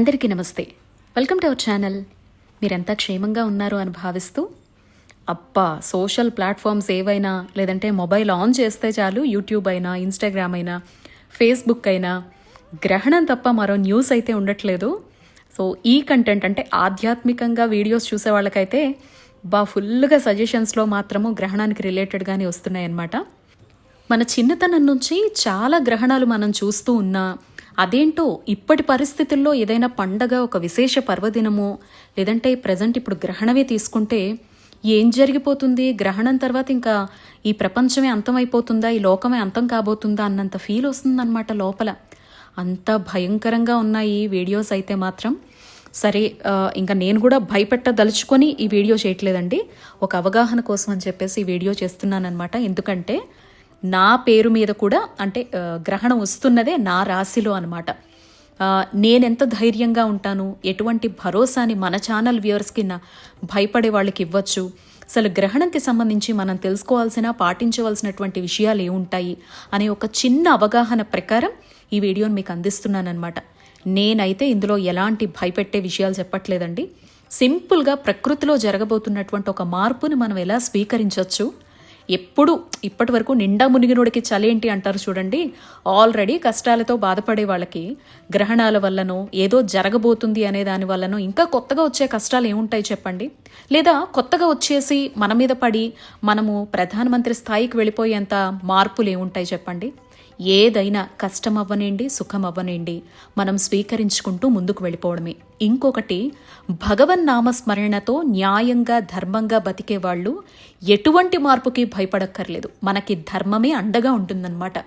అందరికీ నమస్తే. Welcome to our channel మీరెంతా క్షేమంగా ఉన్నారు అని భావిస్తూ అబ్బా సోషల్ ప్లాట్ఫామ్స్ ఏవైనా లేదంటే మొబైల్ ఆన్ చేస్తే చాలు యూట్యూబ్ అయినా ఇన్స్టాగ్రామ్ అయినా ఫేస్బుక్ అయినా గ్రహణం తప్ప మరో న్యూస్ అయితే ఉండట్లేదు. సో ఈ కంటెంట్ అంటే ఆధ్యాత్మికంగా వీడియోస్ చూసే వాళ్ళకైతే బా ఫుల్గా సజెషన్స్లో మాత్రము గ్రహణానికి రిలేటెడ్గానే వస్తున్నాయన్నమాట. మన చిన్నతనం నుంచి చాలా గ్రహణాలు మనం చూస్తూ ఉన్నా అదేంటో ఇప్పటి పరిస్థితుల్లో ఏదైనా పండగ ఒక విశేష పర్వదినమో లేదంటే ప్రజెంట్ ఇప్పుడు గ్రహణమే తీసుకుంటే ఏం జరిగిపోతుంది? గ్రహణం తర్వాత ఇంకా ఈ ప్రపంచమే అంతమైపోతుందా? ఈ లోకమే అంతం కాబోతుందా? అన్నంత ఫీల్ వస్తుందన్నమాట లోపల. అంత భయంకరంగా ఉన్నాయి ఈ వీడియోస్ అయితే మాత్రం. సరే ఇంకా నేను కూడా భయపెట్టదలుచుకొని ఈ వీడియో చేయట్లేదండి. ఒక అవగాహన కోసం అని చెప్పేసి ఈ వీడియో చేస్తున్నానమాట ఎందుకంటే నా పేరు మీద కూడా అంటే గ్రహణం వస్తున్నదే నా రాశిలో అనమాట నేనెంత ధైర్యంగా ఉంటాను? ఎటువంటి భరోసాని మన ఛానల్ వ్యూవర్స్కి నా భయపడే వాళ్ళకి ఇవ్వచ్చు? అసలు గ్రహణంకి సంబంధించి మనం తెలుసుకోవాల్సిన పాటించవలసినటువంటి విషయాలు ఏముంటాయి? అనే ఒక చిన్న అవగాహన ప్రకారం ఈ వీడియోని మీకు అందిస్తున్నానమాట నేనైతే ఇందులో ఎలాంటి భయపెట్టే విషయాలు చెప్పట్లేదండి. సింపుల్గా ప్రకృతిలో జరగబోతున్నటువంటి ఒక మార్పుని మనం ఎలా స్వీకరించవచ్చు ఎప్పుడు ఇప్పటి వరకు నిండా మునిగినోడికి చలేంటి అంటారు చూడండి. ఆల్రెడీ కష్టాలతో బాధపడే వాళ్ళకి గ్రహణాల వల్లనో ఏదో జరగబోతుంది అనే దాని వల్లనో ఇంకా కొత్తగా వచ్చే కష్టాలు ఏముంటాయి చెప్పండి. లేదా కొత్తగా వచ్చేసి మన మీద పడి మనము ప్రధానమంత్రి స్థాయికి వెళ్ళిపోయేంత మార్పులు ఏముంటాయి చెప్పండి. ఏదైనా కష్టం అవ్వనండి సుఖం అవ్వనండి మనం స్వీకరించుకుంటూ ముందుకు వెళ్ళిపోవడమే. ఇంకొకటి భగవన్ నామస్మరణతో న్యాయంగా ధర్మంగా బతికే వాళ్ళు ఎటువంటి మార్పుకి భయపడక్కర్లేదు. మనకి ధర్మమే అండగా ఉంటుందన్నమాట.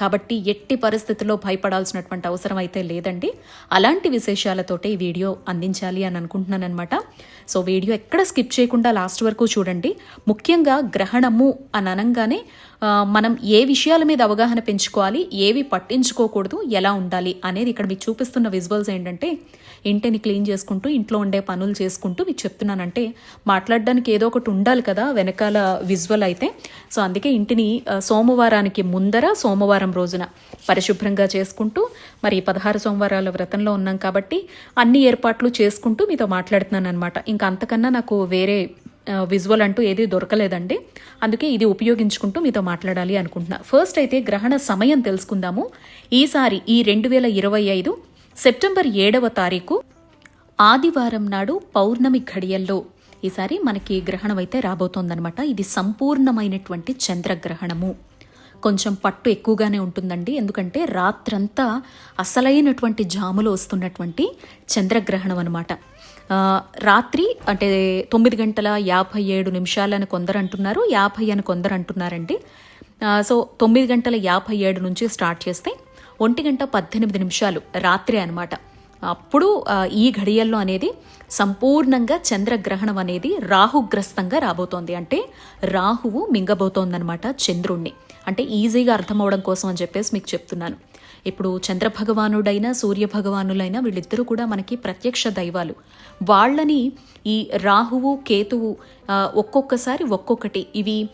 కాబట్టి ఎట్టి పరిస్థితుల్లో భయపడాల్సినటువంటి అవసరం అయితే లేదండి. అలాంటి విశేషాలతోటే ఈ వీడియో అందించాలి అని అనుకుంటున్నానమాట సో వీడియో ఎక్కడ స్కిప్ చేయకుండా లాస్ట్ వరకు చూడండి. ముఖ్యంగా గ్రహణము అని అనగానే మనం ఏ విషయాల మీద అవగాహన పెంచుకోవాలి ఏవి పట్టించుకోకూడదు ఎలా ఉండాలి అనేది ఇక్కడ మీకు చూపిస్తున్న విజువల్స్ ఏంటంటే ఇంటిని క్లీన్ చేసుకుంటూ ఇంట్లో ఉండే పనులు చేసుకుంటూ మీకు చెప్తున్నానంటే మాట్లాడడానికి ఏదో ఒకటి ఉండాలి కదా వెనకాల విజువల్ అయితే. సో అందుకే ఇంటిని సోమవారానికి ముందర సోమవారం రోజున పరిశుభ్రంగా చేసుకుంటూ మరి పదహారు సోమవారాల వ్రతంలో ఉన్నాం కాబట్టి అన్ని ఏర్పాట్లు చేసుకుంటూ మీతో మాట్లాడుతున్నాను అనమాట ఇంకా అంతకన్నా నాకు వేరే విజువల్ అంటూ ఏది దొరకలేదండి. అందుకే ఇది ఉపయోగించుకుంటూ మీతో మాట్లాడాలి అనుకుంటున్నా. ఫస్ట్ అయితే గ్రహణ సమయం తెలుసుకుందాము. ఈసారి ఈ రెండు వేల ఇరవై ఐదు సెప్టెంబర్ ఏడవ తారీఖు ఆదివారం నాడు పౌర్ణమి ఘడియల్లో ఈసారి మనకి గ్రహణం అయితే రాబోతోందనమాట ఇది సంపూర్ణమైనటువంటి చంద్రగ్రహణము. కొంచెం పట్టు ఎక్కువగానే ఉంటుందండి. ఎందుకంటే రాత్రంతా అసలైనటువంటి జాములో వస్తున్నటువంటి చంద్రగ్రహణం అనమాట రాత్రి అంటే తొమ్మిది గంటల యాభై ఏడు నిమిషాలని కొందరు అంటున్నారు. యాభై అని కొందరు అంటున్నారండి. సో తొమ్మిది గంటల యాభై ఏడు నుంచి స్టార్ట్ చేస్తే ఒంటి గంట పద్దెనిమిది నిమిషాలు రాత్రి అనమాట అప్పుడు ఈ ఘడియల్లో అనేది సంపూర్ణంగా చంద్రగ్రహణం అనేది రాహుగ్రస్తంగా రాబోతోంది. అంటే రాహువు మింగబోతోందనమాట చంద్రుణ్ణి. అంటే ఈజీగా అర్థమవడం కోసం అని చెప్పేసి మీకు చెప్తున్నాను. ఇప్పుడు చంద్రభగవానుడైనా సూర్యభగవానులైనా వీళ్ళిద్దరూ కూడా మనకి ప్రత్యక్ష దైవాలు. వాళ్ళని ఈ రాహువు కేతువు ఒక్కొక్కసారి ఒక్కొక్కటి ఇవి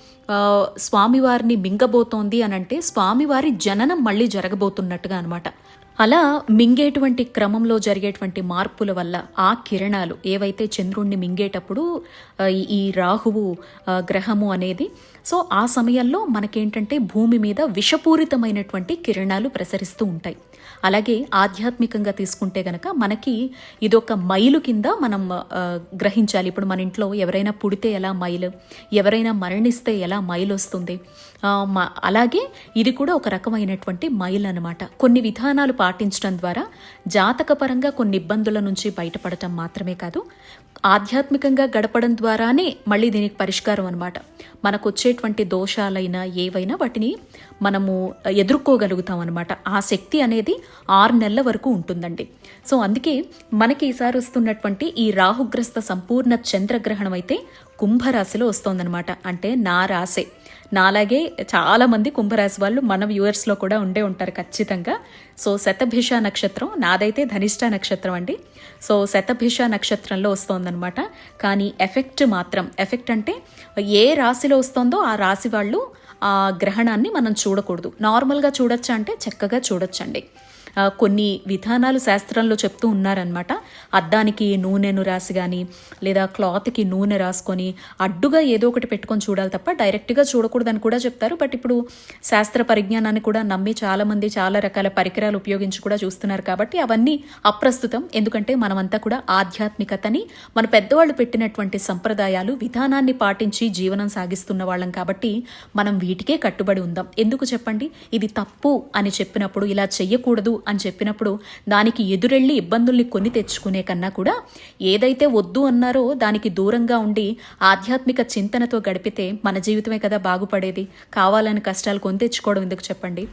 స్వామివారిని మింగబోతోంది అని అంటే స్వామివారి జననం మళ్ళీ జరగబోతున్నట్టుగా అనమాట అలా మింగేటువంటి క్రమంలో జరిగేటువంటి మార్పుల వల్ల ఆ కిరణాలు ఏవైతే చంద్రుణ్ణి మింగేటప్పుడు ఈ- రాహువు గ్రహము అనేది సో ఆ సమయంలో మనకేంటంటే భూమి మీద విషపూరితమైనటువంటి కిరణాలు ప్రసరిస్తూ ఉంటాయి. అలాగే ఆధ్యాత్మికంగా తీసుకుంటే గనక మనకి ఇదొక మైలు కింద మనం గ్రహించాలి. ఇప్పుడు మన ఇంట్లో ఎవరైనా పుడితే ఎలా మైలు? ఎవరైనా మరణిస్తే ఎలా మైలు వస్తుంది? మ- అలాగే ఇది కూడా ఒక రకమైనటువంటి మైల్ అనమాట కొన్ని విధానాలు పాటించడం ద్వారా జాతకపరంగా కొన్ని ఇబ్బందుల నుంచి బయటపడటం మాత్రమే కాదు ఆధ్యాత్మికంగా గడపడం ద్వారానే మళ్ళీ దీనికి పరిష్కారం అనమాట మనకు వచ్చేటువంటి దోషాలైనా ఏవైనా వాటిని మనము ఎదుర్కోగలుగుతాం అనమాట ఆ శక్తి అనేది ఆరు నెలల వరకు ఉంటుందండి. సో అందుకే మనకి ఈసారి వస్తున్నటువంటి ఈ రాహుగ్రస్త సంపూర్ణ చంద్రగ్రహణం అయితే కుంభరాశిలో వస్తోందనమాట అంటే నా రాశే. నాలాగే చాలామంది కుంభరాశి వాళ్ళు మన వ్యూవర్స్లో కూడా ఉండే ఉంటారు ఖచ్చితంగా. సో శతభిష నక్షత్రం నాదైతే ధనిష్ట నక్షత్రం అండి. సో శతభిష నక్షత్రంలో వస్తోందనమాట కానీ ఎఫెక్ట్ మాత్రం ఎఫెక్ట్ అంటే ఏ రాశిలో వస్తుందో ఆ రాశి వాళ్ళు ఆ గ్రహణాన్ని మనం చూడకూడదు. నార్మల్గా చూడొచ్చా అంటే చక్కగా చూడొచ్చండి. కొన్ని విధానాలు శాస్త్రంలో చెప్తూ ఉన్నారనమాట అద్దానికి నూనెను రాసి కానీ లేదా క్లాత్కి నూనె రాసుకొని అడ్డుగా ఏదో ఒకటి పెట్టుకొని చూడాలి తప్ప డైరెక్ట్గా చూడకూడదని కూడా చెప్తారు. బట్ ఇప్పుడు శాస్త్ర పరిజ్ఞానాన్ని కూడా నమ్మి చాలామంది చాలా రకాల పరికరాలు ఉపయోగించి కూడా చూస్తున్నారు కాబట్టి అవన్నీ అప్రస్తుతం. ఎందుకంటే మనమంతా కూడా ఆధ్యాత్మికతని మన పెద్దవాళ్ళు పెట్టినటువంటి సంప్రదాయాలు విధానాన్ని పాటించి జీవనం సాగిస్తున్న వాళ్ళం కాబట్టి మనం వీటికే కట్టుబడి ఉందాం. ఎందుకు చెప్పండి? ఇది తప్పు అని చెప్పినప్పుడు ఇలా చెయ్యకూడదు అని చెప్పినప్పుడు దానికి ఎదురెళ్ళి ఇబ్బందుల్ని కొని తెచ్చుకునే కన్నా కూడా ఏదైతే వద్దు అన్నారో దానికి దూరంగా ఉండి ఆధ్యాత్మిక చింతనతో గడిపితే మన జీవితమే కదా బాగుపడేది. కావాలని కష్టాలు కొని తెచ్చుకోవడం ఎందుకు చెప్పండి?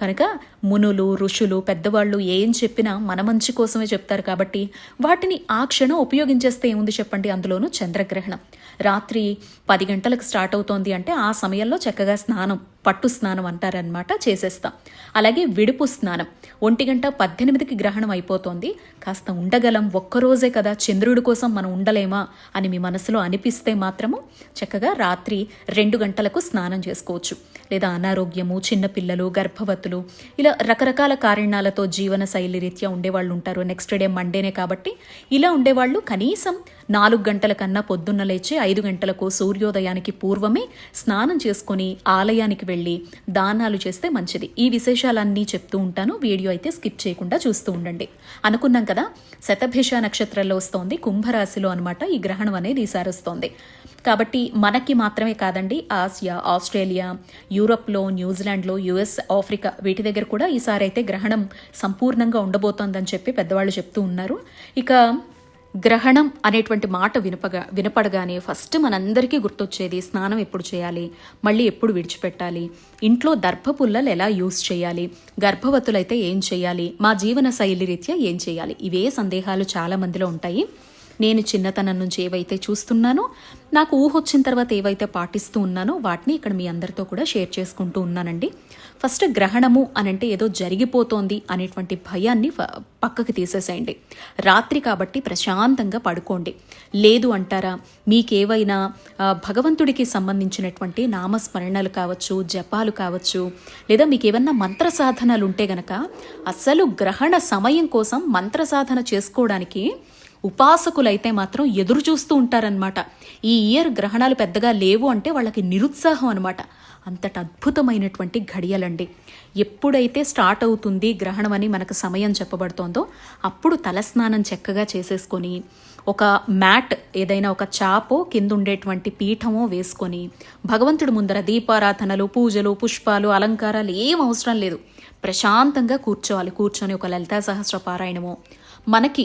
కనుక మునులు ఋషులు పెద్దవాళ్ళు ఏం చెప్పినా మన మంచి కోసమే చెప్తారు కాబట్టి వాటిని ఆ క్షణం ఉపయోగించేస్తే ఏముంది చెప్పండి అందులోనూ చంద్రగ్రహణం. రాత్రి పది గంటలకు స్టార్ట్ అవుతోంది అంటే ఆ సమయంలో చక్కగా స్నానం. పట్టు స్నానం అంటారనమాట చేసేస్తాం. అలాగే విడుపు స్నానం. ఒంటి గంట పద్దెనిమిదికి గ్రహణం అయిపోతుంది. కాస్త ఉండగలం ఒక్కరోజే కదా చంద్రుడి కోసం మనం ఉండలేమా అని మీ మనసులో అనిపిస్తే మాత్రము చక్కగా రాత్రి రెండు గంటలకు స్నానం చేసుకోవచ్చు. లేదా అనారోగ్యము చిన్నపిల్లలు గర్భవతులు ఇలా రకరకాల కారణాలతో జీవన శైలి రీత్యా ఉండేవాళ్ళు ఉంటారు. నెక్స్ట్ డే మండేనే కాబట్టి ఇలా ఉండేవాళ్ళు కనీసం నాలుగు గంటల కన్నా పొద్దున్న లేచి ఐదు గంటలకు సూర్యోదయానికి పూర్వమే స్నానం చేసుకొని ఆలయానికి వెళ్ళి దానాలు చేస్తే మంచిది. ఈ విశేషాలన్నీ చెప్తూ ఉంటాను. వీడియో అయితే స్కిప్ చేయకుండా చూస్తూ ఉండండి. అనుకున్నాం కదా శతభిష నక్షత్రంలో వస్తోంది కుంభరాశిలో అనమాట ఈ గ్రహణం అనేది ఈసారి వస్తోంది. కాబట్టి మనకి మాత్రమే కాదండి ఆసియా ఆస్ట్రేలియా యూరప్లో న్యూజిలాండ్లో యుఎస్ ఆఫ్రికా వీటి దగ్గర కూడా ఈసారి అయితే గ్రహణం సంపూర్ణంగా ఉండబోతోందని చెప్పి పెద్దవాళ్ళు చెప్తూ ఉన్నారు. ఇక గ్రహణం అనేటువంటి మాట వినపగా వినపడగానే ఫస్ట్ మనందరికీ గుర్తొచ్చేది స్నానం ఎప్పుడు చేయాలి మళ్ళీ ఎప్పుడు విడిచిపెట్టాలి ఇంట్లో దర్భపుల్లలు ఎలా యూజ్ చేయాలి గర్భవతులైతే ఏం చేయాలి మా జీవన శైలి రీత్యా ఏం చేయాలి ఇవే సందేహాలు చాలా మందిలో ఉంటాయి. నేను చిన్నతనం నుంచి ఏవైతే చూస్తున్నానో నాకు ఊహొచ్చిన తర్వాత ఏవైతే పాటిస్తూ ఉన్నానో వాటిని ఇక్కడ మీ అందరితో కూడా షేర్ చేసుకుంటూ ఉన్నానండి. ఫస్ట్ గ్రహణము అనంటే ఏదో జరిగిపోతోంది అనేటువంటి భయాన్ని పక్కకి తీసేసేయండి. రాత్రి కాబట్టి ప్రశాంతంగా పడుకోండి. లేదు అంటారా మీకేవైనా భగవంతుడికి సంబంధించినటువంటి నామస్మరణలు కావచ్చు జపాలు కావచ్చు లేదా మీకు ఏమన్నా మంత్ర సాధనలు ఉంటే గనక అస్సలు గ్రహణ సమయం కోసం మంత్ర సాధన చేసుకోవడానికి ఉపాసకులైతే మాత్రం ఎదురు చూస్తూ ఉంటారనమాట ఈ ఇయర్ గ్రహణాలు పెద్దగా లేవు అంటే వాళ్ళకి నిరుత్సాహం అనమాట అంతటి అద్భుతమైనటువంటి ఘడియలండి. ఎప్పుడైతే స్టార్ట్ అవుతుంది గ్రహణం అని మనకు సమయం చెప్పబడుతోందో అప్పుడు తలస్నానం చక్కగా చేసేసుకొని ఒక మ్యాట్ ఏదైనా ఒక చాపో కింద ఉండేటువంటి పీఠమో వేసుకొని భగవంతుడి ముందర దీపారాధనలు పూజలు పుష్పాలు అలంకారాలు ఏం అవసరం లేదు. ప్రశాంతంగా కూర్చోవాలి. కూర్చొని ఒక లలితా సహస్ర పారాయణమో మనకి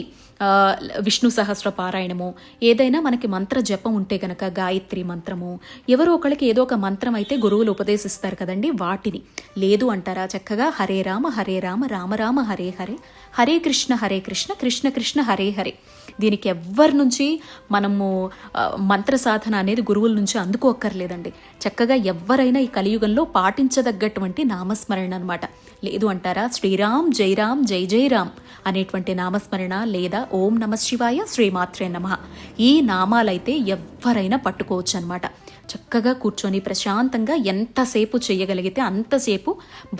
విష్ణు సహస్ర పారాయణము ఏదైనా మనకి మంత్ర జపం ఉంటే గనక గాయత్రి మంత్రము ఎవరో ఒకళ్ళకి ఏదో ఒక మంత్రం అయితే గురువులు ఉపదేశిస్తారు కదండి వాటిని. లేదు అంటారా చక్కగా? హరే రామ హరే రామ రామ రామ హరే హరే. హరే కృష్ణ హరే కృష్ణ కృష్ణ కృష్ణ హరే హరే. దీనికి ఎవ్వరి నుంచి మనము మంత్ర సాధన అనేది గురువుల నుంచి అందుకోక్కర్లేదండి. చక్కగా ఎవరైనా ఈ కలియుగంలో పాటించదగ్గటువంటి నామస్మరణ అనమాట లేదు అంటారా? శ్రీరామ్ జైరామ్ జై జై రామ్ అనేటువంటి నామస్మరణ లేదా ఓం నమ శివాయ శ్రీమాత్రే నమ. ఈ నామాలైతే ఎవరైనా పట్టుకోవచ్చు అనమాట చక్కగా కూర్చొని ప్రశాంతంగా ఎంతసేపు చేయగలిగితే అంతసేపు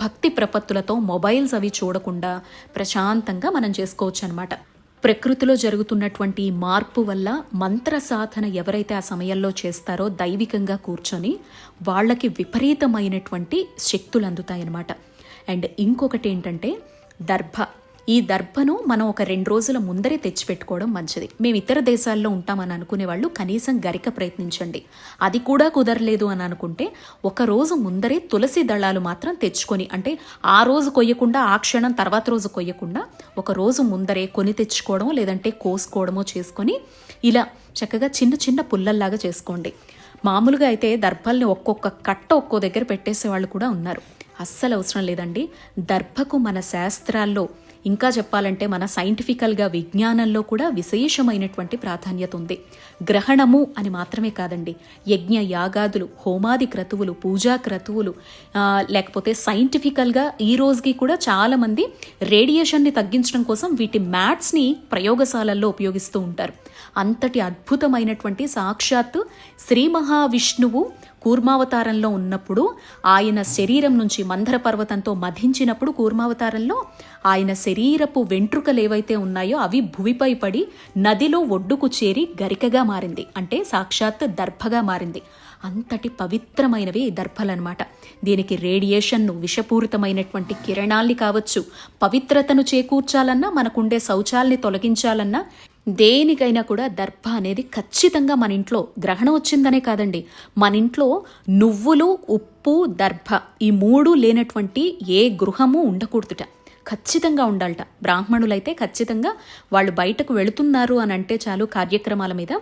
భక్తి ప్రపత్తులతో మొబైల్స్ అవి చూడకుండా ప్రశాంతంగా మనం చేసుకోవచ్చు అనమాట ప్రకృతిలో జరుగుతున్నటువంటి ఈ మార్పు వల్ల మంత్ర సాధన ఎవరైతే ఆ సమయంలో చేస్తారో దైవికంగా కూర్చొని వాళ్ళకి విపరీతమైనటువంటి శక్తులు అందుతాయన్నమాట. అండ్ ఇంకొకటి ఏంటంటే దర్భ. ఈ దర్భను మనం ఒక రెండు రోజుల ముందరే తెచ్చిపెట్టుకోవడం మంచిది. మేము ఇతర దేశాల్లో ఉంటామని అనుకునే వాళ్ళు కనీసం గరిక ప్రయత్నించండి. అది కూడా కుదరలేదు అని అనుకుంటే ఒక రోజు ముందరే తులసి దళాలు మాత్రం తెచ్చుకొని అంటే ఆ రోజు కొయ్యకుండా ఆ క్షణం తర్వాత రోజు కొయ్యకుండా ఒక రోజు ముందరే కొని తెచ్చుకోవడమో లేదంటే కోసుకోవడమో చేసుకొని ఇలా చక్కగా చిన్న చిన్న పుల్లల్లాగా చేసుకోండి. మామూలుగా అయితే దర్భల్ని ఒక్కొక్క కట్ట ఒక్కో దగ్గర పెట్టేసే వాళ్ళు కూడా ఉన్నారు. అస్సలు అవసరం లేదండి. దర్భకు మన శాస్త్రాల్లో ఇంకా చెప్పాలంటే మన సైంటిఫికల్గా విజ్ఞానంలో కూడా విశేషమైనటువంటి ప్రాధాన్యత ఉంది. గ్రహణము అని మాత్రమే కాదండి. యజ్ఞ యాగాదులు హోమాది క్రతువులు పూజా క్రతువులు లేకపోతే సైంటిఫికల్గా ఈ రోజుకి కూడా చాలామంది రేడియేషన్ని తగ్గించడం కోసం వీటి మ్యాట్స్ని ప్రయోగశాలల్లో ఉపయోగిస్తూ ఉంటారు. అంతటి అద్భుతమైనటువంటి సాక్షాత్తు శ్రీ మహావిష్ణువు కూర్మావతారంలో ఉన్నప్పుడు ఆయన శరీరం నుంచి మంధర పర్వతంతో మధించినప్పుడు కూర్మావతారంలో ఆయన శరీరపు వెంట్రుకలు ఏవైతే ఉన్నాయో అవి భువిపై పడి నదిలో ఒడ్డుకు చేరి గరికగా మారింది. అంటే సాక్షాత్ దర్భగా మారింది. అంతటి పవిత్రమైనవి ఈ దర్భలన్నమాట. దీనికి రేడియేషన్ను విషపూరితమైనటువంటి కిరణాల్ని కావచ్చు పవిత్రతను చేకూర్చాలన్నా మనకుండే శౌచాల్ని తొలగించాలన్నా దేనికైనా కూడా దర్భ అనేది ఖచ్చితంగా మన ఇంట్లో గ్రహణం వచ్చిందనే కాదండి. మన ఇంట్లో నువ్వులు ఉప్పు దర్భ ఈ మూడు లేనటువంటి ఏ గృహము ఉండకూడదుట. ఖచ్చితంగా ఉండాలట. బ్రాహ్మణులైతే ఖచ్చితంగా వాళ్ళు బయటకు వెళుతున్నారు అని అంటే చాలు కార్యక్రమాల మీద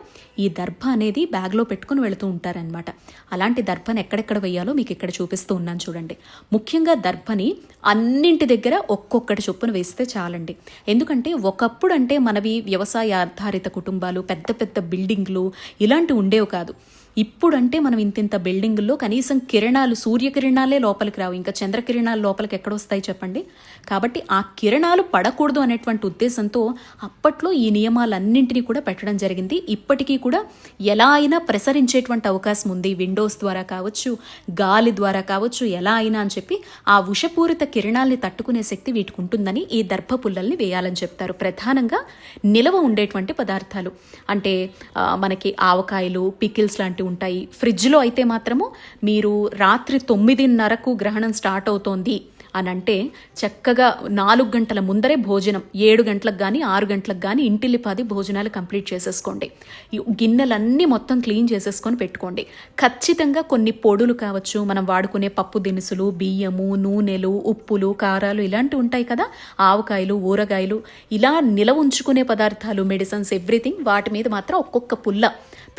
ఈ దర్భ అనేది బ్యాగ్లో పెట్టుకుని వెళుతూ ఉంటారనమాట అలాంటి దర్భను ఎక్కడెక్కడ వేయాలో మీకు ఇక్కడ చూపిస్తూ ఉన్నాను చూడండి. ముఖ్యంగా దర్భని అన్నింటి దగ్గర ఒక్కొక్కటి చొప్పున వేస్తే చాలండి. ఎందుకంటే ఒకప్పుడు అంటే మనవి వ్యవసాయ ఆధారిత కుటుంబాలు పెద్ద పెద్ద బిల్డింగ్లు ఇలాంటివి ఉండేవి కాదు. ఇప్పుడంటే మనం ఇంతింత బిల్డింగుల్లో కనీసం కిరణాలు సూర్యకిరణాలే లోపలికి రావు. ఇంకా చంద్రకిరణాలు లోపలికి ఎక్కడ వస్తాయి చెప్పండి? కాబట్టి ఆ కిరణాలు పడకూడదు అనేటువంటి ఉద్దేశంతో అప్పట్లో ఈ నియమాలన్నింటినీ కూడా పెట్టడం జరిగింది. ఇప్పటికీ కూడా ఎలా అయినా ప్రసరించేటువంటి అవకాశం ఉంది. విండోస్ ద్వారా కావచ్చు గాలి ద్వారా కావచ్చు ఎలా అయినా అని చెప్పి ఆ విషపూరిత కిరణాల్ని తట్టుకునే శక్తి వీటికి ఉంటుందని ఈ దర్భ పుల్లల్ని వేయాలని చెప్తారు. ప్రధానంగా నిలవ ఉండేటువంటి పదార్థాలు. అంటే మనకి ఆవకాయలు పికిల్స్ లాంటివి ఉంటాయి. ఫ్రిడ్జ్లో అయితే మాత్రము మీరు రాత్రి తొమ్మిదిన్నరకు గ్రహణం స్టార్ట్ అవుతోంది అని అంటే చక్కగా నాలుగు గంటల ముందరే భోజనం ఏడు గంటలకు కానీ ఆరు గంటలకు కానీ ఇంటిల్లిపాది భోజనాలు కంప్లీట్ చేసేసుకోండి. గిన్నెలన్నీ మొత్తం క్లీన్ చేసేసుకొని పెట్టుకోండి. ఖచ్చితంగా కొన్ని పొడులు కావచ్చు మనం వాడుకునే పప్పు దినుసులు బియ్యము నూనెలు ఉప్పులు కారాలు ఇలాంటివి ఉంటాయి కదా ఆవకాయలు ఊరగాయలు ఇలా నిల ఉంచుకునే పదార్థాలు మెడిసిన్స్ ఎవ్రీథింగ్ వాటి మీద మాత్రం ఒక్కొక్క పుల్ల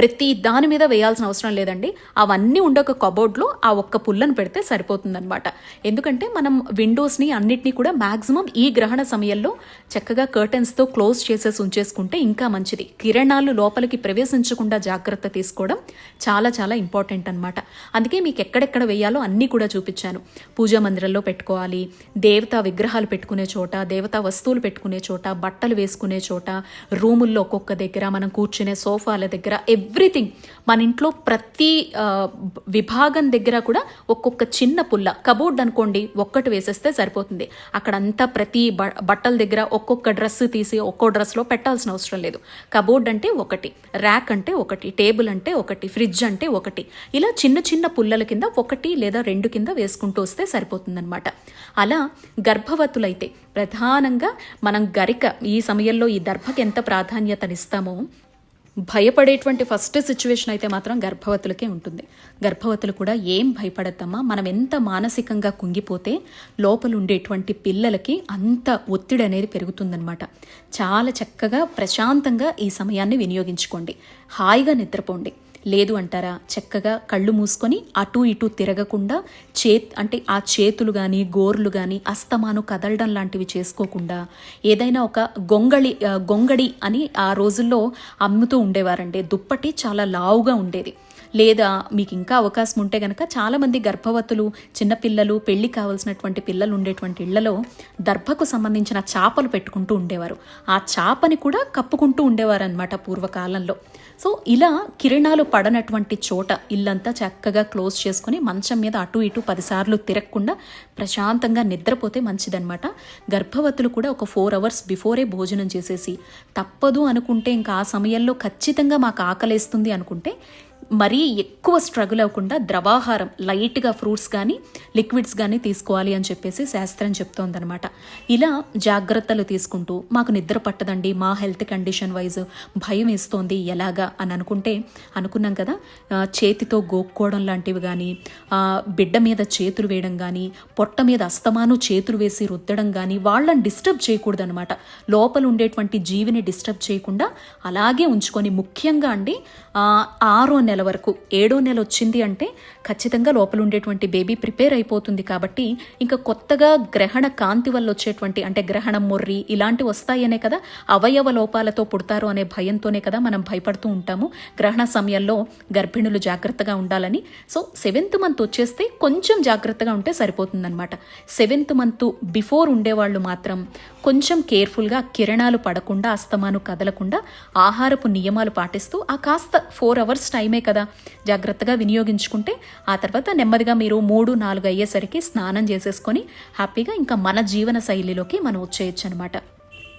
ప్రతి దాని మీద వేయాల్సిన అవసరం లేదండి. అవన్నీ ఉండే ఒక కబోర్డ్లో ఆ ఒక్క పుల్లను పెడితే సరిపోతుందనమాట ఎందుకంటే మనం విండోస్ని అన్నిటినీ కూడా మ్యాక్సిమం ఈ గ్రహణ సమయంలో చక్కగా కర్టెన్స్తో క్లోజ్ చేసేసి ఉంచేసుకుంటే ఇంకా మంచిది. కిరణాలు లోపలికి ప్రవేశించకుండా జాగ్రత్త తీసుకోవడం చాలా చాలా ఇంపార్టెంట్ అనమాట అందుకే మీకు ఎక్కడెక్కడ వేయాలో అన్నీ కూడా చూపించాను. పూజా మందిరంలో పెట్టుకోవాలి దేవతా విగ్రహాలు పెట్టుకునే చోట దేవతా వస్తువులు పెట్టుకునే చోట బట్టలు వేసుకునే చోట రూముల్లో ఒక్కొక్క దగ్గర మనం కూర్చునే సోఫాల దగ్గర ఎవ్రీథింగ్. మన ఇంట్లో ప్రతి విభాగం దగ్గర కూడా ఒక్కొక్క చిన్న పుల్ల కబోర్డ్ అనుకోండి ఒక్కటి వేసేస్తే సరిపోతుంది. అక్కడంతా ప్రతి బ- బట్టల దగ్గర ఒక్కొక్క డ్రెస్ తీసి ఒక్కో డ్రెస్లో పెట్టాల్సిన అవసరం లేదు. కబోర్డ్ అంటే ఒకటి ర్యాక్ అంటే ఒకటి టేబుల్ అంటే ఒకటి ఫ్రిడ్జ్ అంటే ఒకటి. ఇలా చిన్న చిన్న పుల్లల కింద ఒకటి లేదా రెండు కింద వేసుకుంటూ వస్తే సరిపోతుందన్నమాట. అలా గర్భవతులైతే ప్రధానంగా మనం గరిక ఈ సమయంలో ఈ దర్భకి ఎంత ప్రాధాన్యతనిస్తామో భయపడేటువంటి ఫస్ట్ సిచ్యువేషన్ అయితే మాత్రం గర్భవతులకే ఉంటుంది. గర్భవతులు కూడా ఏం భయపడద్దమ్మా. మనం ఎంత మానసికంగా కుంగిపోతే లోపల ఉండేటువంటి పిల్లలకి అంత ఒత్తిడి అనేది పెరుగుతుందన్నమాట. చాలా చక్కగా ప్రశాంతంగా ఈ సమయాన్ని వినియోగించుకోండి. హాయిగా నిద్రపోండి. లేదు అంటారా? చక్కగా కళ్ళు మూసుకొని అటు ఇటు తిరగకుండా చే అంటే ఆ చేతులు కానీ గోర్లు కానీ అస్తమాను కదలడం లాంటివి చేసుకోకుండా ఏదైనా ఒక గొంగళి గొంగడి అని ఆ రోజుల్లో అమ్ముతూ ఉండేవారండి. దుప్పటి చాలా లావుగా ఉండేది. లేదా మీకు ఇంకా అవకాశం ఉంటే గనక చాలామంది గర్భవతులు చిన్నపిల్లలు పెళ్ళి కావాల్సినటువంటి పిల్లలు ఉండేటువంటి ఇళ్ళలో దర్భకు సంబంధించిన చాపలు పెట్టుకుంటూ ఉండేవారు. ఆ చాపని కూడా కప్పుకుంటూ ఉండేవారు అనమాట పూర్వకాలంలో. సో ఇలా కిరణాలు పడనటువంటి చోట ఇల్లంతా చక్కగా క్లోజ్ చేసుకొని మంచం మీద అటు ఇటు పదిసార్లు తిరగకుండా ప్రశాంతంగా నిద్రపోతే మంచిదన్నమాట. గర్భవతులు కూడా ఒక ఫోర్ అవర్స్ బిఫోరే భోజనం చేసేసి తప్పదు అనుకుంటే ఇంకా ఆ సమయంలో ఖచ్చితంగా మాకు ఆకలేస్తుంది అనుకుంటే మరీ ఎక్కువ స్ట్రగుల్ అవ్వకుండా ద్రవాహారం లైట్గా ఫ్రూట్స్ కానీ లిక్విడ్స్ కానీ తీసుకోవాలి అని చెప్పేసి శాస్త్రం చెప్తోందనమాట ఇలా జాగ్రత్తలు తీసుకుంటూ మాకు నిద్ర పట్టదండి మా హెల్త్ కండిషన్ వైజ్ భయం వేస్తోంది ఎలాగా అని అనుకుంటే అనుకున్నాం కదా చేతితో గోక్కోవడం లాంటివి కానీ బిడ్డ మీద చేతులు వేయడం కానీ పొట్ట మీద అస్తమాను చేతులు వేసి రుద్దడం కానీ వాళ్ళని డిస్టర్బ్ చేయకూడదనమాట లోపల ఉండేటువంటి జీవిని డిస్టర్బ్ చేయకుండా అలాగే ఉంచుకొని ముఖ్యంగా అండి ఆరో నెల వరకు ఏడో నెల వచ్చింది అంటే ఖచ్చితంగా లోపల ఉండేటువంటి బేబీ ప్రిపేర్ అయిపోతుంది కాబట్టి ఇంకా కొత్తగా గ్రహణ కాంతి వల్ల వచ్చేటువంటి అంటే గ్రహణం మొర్రి ఇలాంటివి వస్తాయనే కదా అవయవ లోపాలతో పుడతారు అనే భయంతోనే కదా మనం భయపడుతూ ఉంటాము. గ్రహణ సమయంలో గర్భిణులు జాగ్రత్తగా ఉండాలని. సో సెవెంత్ మంత్ వచ్చేస్తే కొంచెం జాగ్రత్తగా ఉంటే సరిపోతుందన్నమాట. సెవెంత్ మంత్ బిఫోర్ ఉండేవాళ్ళు మాత్రం కొంచెం కేర్ఫుల్గా కిరణాలు పడకుండా అస్తమాను కదలకుండా ఆహారపు నియమాలు పాటిస్తూ ఆ కాస్త ఫోర్ అవర్స్ టైమే కదా. జాగ్రత్తగా వినియోగించుకుంటే ఆ తర్వాత నెమ్మదిగా మీరు మూడు నాలుగు అయ్యేసరికి స్నానం చేసేసుకొని హ్యాపీగా ఇంకా మన జీవన శైలిలోకి మనం వచ్చేయచ్చు అనమాట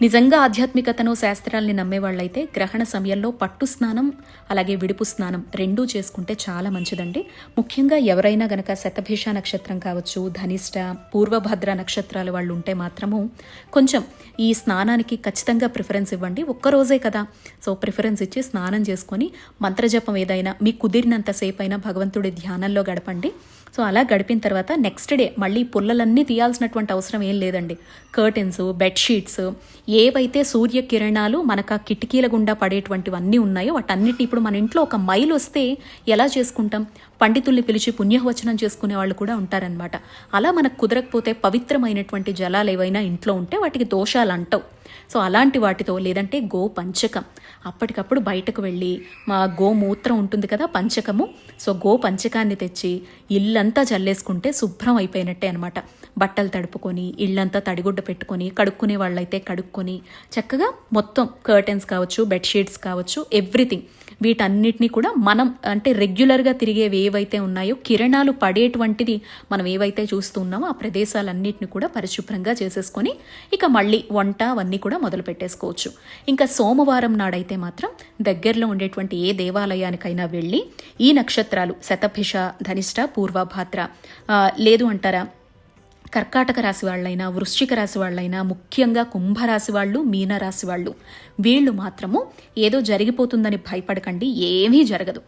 నిజంగా ఆధ్యాత్మికతను శాస్త్రాల్ని నమ్మేవాళ్ళైతే గ్రహణ సమయంలో పట్టు స్నానం అలాగే విడుపు స్నానం రెండూ చేసుకుంటే చాలా మంచిదండి. ముఖ్యంగా ఎవరైనా గనక శతభిష నక్షత్రం కావచ్చు ధనిష్ట పూర్వభద్ర నక్షత్రాలు వాళ్ళు ఉంటే మాత్రము కొంచెం ఈ స్నానానికి ఖచ్చితంగా ప్రిఫరెన్స్ ఇవ్వండి. ఒక్కరోజే కదా. సో ప్రిఫరెన్స్ ఇచ్చి స్నానం చేసుకొని మంత్రజపం ఏదైనా మీ కుదిరినంతసేపు అయినా భగవంతుడి ధ్యానంలో గడపండి. సో అలా గడిపిన తర్వాత నెక్స్ట్ డే మళ్ళీ పుల్లలన్నీ తీయాల్సినటువంటి అవసరం ఏం లేదండి. కర్టెన్స్ బెడ్షీట్స్ ఏవైతే సూర్యకిరణాలు మనకు ఆ కిటికీల గుండా పడేటువంటివన్నీ ఉన్నాయో వాటన్నిటి ఇప్పుడు మన ఇంట్లో ఒక మైల్ వస్తే ఎలా చేసుకుంటాం? పండితుల్ని పిలిచి పుణ్యవచనం చేసుకునే వాళ్ళు కూడా ఉంటారనమాట అలా మనకు కుదరకపోతే పవిత్రమైనటువంటి జలాలు ఏవైనా ఇంట్లో ఉంటే వాటికి దోషాలు అంటావు. సో అలాంటి వాటితో లేదంటే గో పంచకం అప్పటికప్పుడు బయటకు వెళ్ళి మా గోమూత్రం ఉంటుంది కదా పంచకము సో గో పంచకాన్ని తెచ్చి ఇల్లంతా చల్లేసుకుంటే శుభ్రం అయిపోయినట్టే అనమాట బట్టలు తడుపుకొని ఇళ్ళంతా తడిగుడ్డ పెట్టుకొని కడుక్కునే వాళ్ళైతే కడుక్కొని చక్కగా మొత్తం కర్టెన్స్ కావచ్చు బెడ్షీట్స్ కావచ్చు ఎవ్రీథింగ్ వీటన్నిటినీ కూడా మనం అంటే రెగ్యులర్గా తిరిగేవి ఏవైతే ఉన్నాయో కిరణాలు పడేటువంటిది మనం ఏవైతే చూస్తూ ఉన్నామో ఆ ప్రదేశాలన్నిటిని కూడా పరిశుభ్రంగా చేసేసుకొని ఇక మళ్ళీ వంట అవన్నీ కూడా మొదలు పెట్టేసుకోవచ్చు. ఇంకా సోమవారం నాడైతే మాత్రం దగ్గరలో ఉండేటువంటి ఏ దేవాలయానికైనా వెళ్ళి ఈ నక్షత్రాలు శతభిష ధనిష్ట పూర్వభాద్ర లేదు అంటారా? కర్కాటక రాశి వాళ్ళైనా వృశ్చిక రాశి వాళ్ళైనా ముఖ్యంగా కుంభరాశి వాళ్ళు మీనరాశి వాళ్ళు వీళ్ళు మాత్రము ఏదో జరిగిపోతుందని భయపడకండి ఏమీ జరగదు.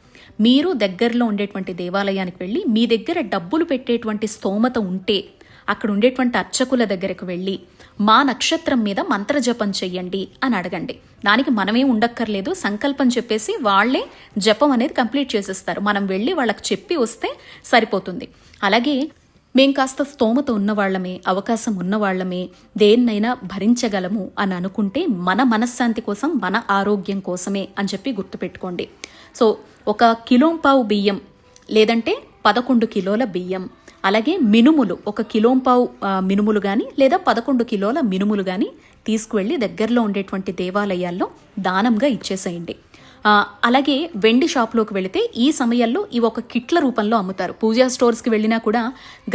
మీరు దగ్గరలో ఉండేటువంటి దేవాలయానికి వెళ్ళి మీ దగ్గర డబ్బులు పెట్టేటువంటి స్తోమత ఉంటే అక్కడ ఉండేటువంటి అర్చకుల దగ్గరకు వెళ్ళి మా నక్షత్రం మీద మంత్రజపం చెయ్యండి అని అడగండి. దానికి మనమే ఉండక్కర్లేదు సంకల్పం చెప్పేసి వాళ్ళే జపం అనేది కంప్లీట్ చేసేస్తారు. మనం వెళ్ళి వాళ్ళకి చెప్పి వస్తే సరిపోతుంది. అలాగే మేం కాస్త స్తోమత ఉన్నవాళ్ళమే అవకాశం ఉన్నవాళ్ళమే దేన్నైనా భరించగలము అని అనుకుంటే మన మనశ్శాంతి కోసం మన ఆరోగ్యం కోసమే అని చెప్పి గుర్తుపెట్టుకోండి. సో ఒక కిలోంపావు బియ్యం లేదంటే పదకొండు కిలోల బియ్యం అలాగే మినుములు ఒక కిలోంపావు మినుములు కానీ లేదా పదకొండు కిలోల మినుములు కానీ తీసుకువెళ్ళి దగ్గరలో ఉండేటువంటి దేవాలయాల్లో దానంగా ఇచ్చేసేయండి. అలాగే వెండి షాప్లోకి వెళితే ఈ సమయంలో ఇవి ఒక కిట్ల రూపంలో అమ్ముతారు. పూజా స్టోర్స్కి వెళ్ళినా కూడా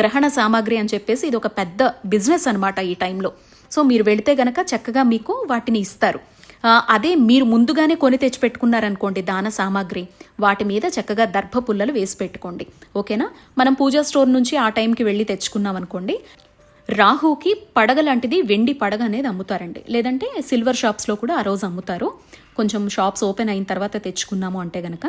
గ్రహణ సామాగ్రి అని చెప్పేసి ఇది ఒక పెద్ద బిజినెస్ అనమాట ఈ టైంలో. సో మీరు వెళితే గనక చక్కగా మీకు వాటిని ఇస్తారు. అదే మీరు ముందుగానే కొని తెచ్చిపెట్టుకున్నారనుకోండి దాన సామాగ్రి వాటి మీద చక్కగా దర్భ పుల్లలు వేసి పెట్టుకోండి. ఓకేనా? మనం పూజా స్టోర్ నుంచి ఆ టైంకి వెళ్ళి తెచ్చుకున్నాం అనుకోండి రాహుకి పడగ లాంటిది వెండి పడగ అనేది అమ్ముతారండి. లేదంటే సిల్వర్ షాప్స్లో కూడా ఆ రోజు అమ్ముతారు. కొంచెం షాప్స్ ఓపెన్ అయిన తర్వాత తెచ్చుకున్నాము అంటే గనక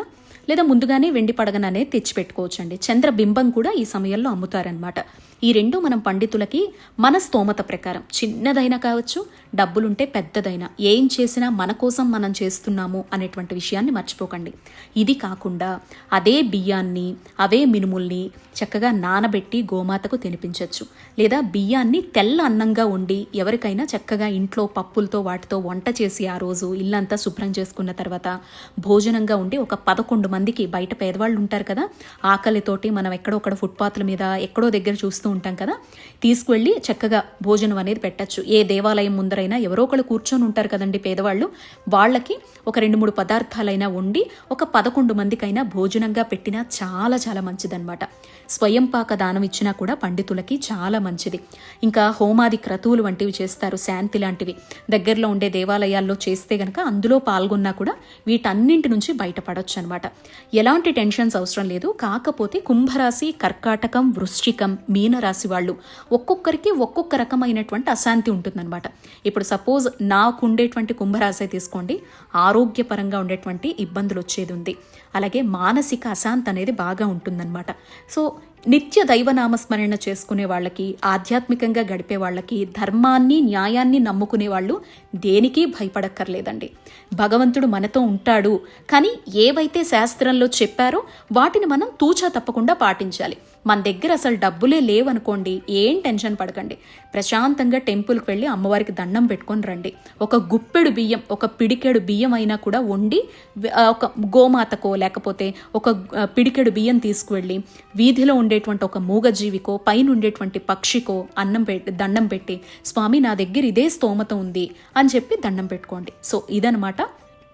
లేదా ముందుగానే వెండి పడగననే తెచ్చి పెట్టుకోవచ్చండి చంద్రబింబం కూడా ఈ సమయంలో అమ్ముతారనమాట ఈ రెండు మనం పండితులకి మన స్తోమత ప్రకారం. చిన్నదైనా కావచ్చు డబ్బులుంటే పెద్దదైనా ఏం చేసినా మన కోసం మనం చేస్తున్నాము అనేటువంటి విషయాన్ని మర్చిపోకండి. ఇది కాకుండా అదే బియ్యాన్ని అవే మినుముల్ని చక్కగా నానబెట్టి గోమాతకు తినిపించవచ్చు లేదా బియ్యాన్ని తెల్ల అన్నంగా ఉండి ఎవరికైనా చక్కగా ఇంట్లో పప్పులతో వాటితో వంట చేసి ఆ రోజు ఇల్లంతా శుభ్రం చేసుకున్న తర్వాత భోజనంగా ఉండి ఒక పదకొండు మందికి బయట పేదవాళ్ళు ఉంటారు కదా ఆకలితోటి మనం ఎక్కడో ఒకడ ఫుట్పాత్ల మీద ఎక్కడో దగ్గర చూస్తూ ఉంటాం కదా తీసుకువెళ్ళి చక్కగా భోజనం అనేది పెట్టచ్చు. ఏ దేవాలయం ముందరైనా ఎవరో ఒకళ్ళు కూర్చొని ఉంటారు కదండి పేదవాళ్ళు. వాళ్ళకి ఒక రెండు మూడు పదార్థాలైనా వండి ఒక పదకొండు మందికైనా భోజనంగా పెట్టినా చాలా చాలా మంచిదన్నమాట. స్వయం పాక దానం ఇచ్చినా కూడా పండితులకి చాలా మంచిది. ఇంకా హోమాది క్రతువులు వంటివి చేస్తారు శాంతి లాంటివి. దగ్గరలో ఉండే దేవాలయాల్లో చేస్తే గనక అందులో పాల్గొన్నా కూడా వీటన్నింటి నుంచి బయటపడొచ్చు అనమాట ఎలాంటి టెన్షన్స్ అవసరం లేదు. కాకపోతే కుంభరాశి కర్కాటకం వృశ్చికం మీనరాశి వాళ్ళు ఒక్కొక్కరికి ఒక్కొక్క రకమైనటువంటి అశాంతి ఉంటుందన్నమాట ఇప్పుడు సపోజ్ నాకు ఉండేటువంటి కుంభరాశి తీసుకోండి. ఆరోగ్యపరంగా ఉండేటువంటి ఇబ్బందులు వచ్చేది ఉంది అలాగే మానసిక అశాంతి అనేది బాగా ఉంటుందన్నమాట. సో నిత్య దైవనామస్మరణ చేసుకునే వాళ్ళకి ఆధ్యాత్మికంగా గడిపే వాళ్ళకి ధర్మాన్ని న్యాయాన్ని నమ్ముకునే వాళ్ళు దేనికి భయపడక్కర్లేదండి. భగవంతుడు మనతో ఉంటాడు. కానీ ఏవైతే శాస్త్రంలో చెప్పారో వాటిని మనం తూచా తప్పకుండా పాటించాలి. మన దగ్గర అసలు డబ్బులే లేవనుకోండి ఏం టెన్షన్ పడకండి. ప్రశాంతంగా టెంపుల్కి వెళ్ళి అమ్మవారికి దండం పెట్టుకొని రండి. ఒక గుప్పెడు బియ్యం ఒక పిడికెడు బియ్యం అయినా కూడా వండి ఒక గోమాతకో లేకపోతే ఒక పిడికెడు బియ్యం తీసుకువెళ్ళి వీధిలో ఉండేటువంటి ఒక మూగజీవికో పైన ఉండేటువంటి పక్షికో అన్నం పెట్టి దండం పెట్టి స్వామి నా దగ్గర ఇదే స్తోమత ఉంది అని చెప్పి దండం పెట్టుకోండి. సో ఇదనమాట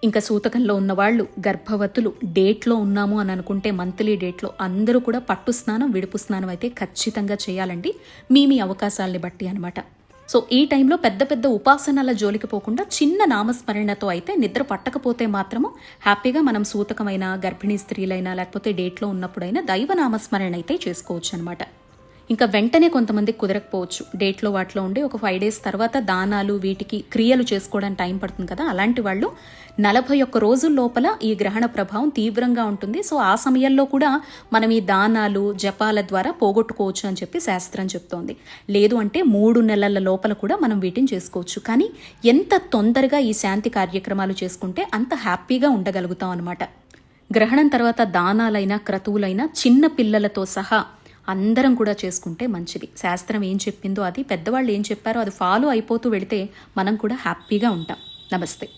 ఇంకా సూతకంలో ఉన్నవాళ్ళు గర్భవతులు డేట్లో ఉన్నాము అని అనుకుంటే మంత్లీ డేట్లో అందరూ కూడా పట్టు స్నానం విడుపు స్నానం అయితే ఖచ్చితంగా చేయాలండి. మీ మీ అవకాశాలని బట్టి అనమాట సో ఈ టైంలో పెద్ద పెద్ద ఉపాసనల జోలికి పోకుండా చిన్న నామస్మరణతో అయితే నిద్ర పట్టకపోతే మాత్రము హ్యాపీగా మనం సూతకమైన గర్భిణీ స్త్రీలైనా లేకపోతే డేట్లో ఉన్నప్పుడైనా దైవ నామస్మరణ అయితే చేసుకోవచ్చు అనమాట ఇంకా వెంటనే కొంతమంది కుదరకపోవచ్చు. డేట్లో వాటిలో ఉండి ఒక ఫైవ్ డేస్ తర్వాత దానాలు వీటికి క్రియలు చేసుకోవడానికి టైం పడుతుంది కదా. అలాంటి వాళ్ళు నలభై ఒక్క రోజుల లోపల ఈ గ్రహణ ప్రభావం తీవ్రంగా ఉంటుంది. సో ఆ సమయంలో కూడా మనం ఈ దానాలు జపాల ద్వారా పోగొట్టుకోవచ్చు అని చెప్పి శాస్త్రం చెప్తోంది. లేదు అంటే మూడు నెలల లోపల కూడా మనం వీటిని చేసుకోవచ్చు. కానీ ఎంత తొందరగా ఈ శాంతి కార్యక్రమాలు చేసుకుంటే అంత హ్యాపీగా ఉండగలుగుతాం అనమాట గ్రహణం తర్వాత దానాలైనా క్రతువులైనా చిన్న పిల్లలతో సహా అందరం కూడా చేసుకుంటే మంచిది. శాస్త్రం ఏం చెప్పిందో అది పెద్దవాళ్ళు ఏం చెప్పారో అది ఫాలో అయిపోతూ వెళితే మనం కూడా హ్యాపీగా ఉంటాం. నమస్తే.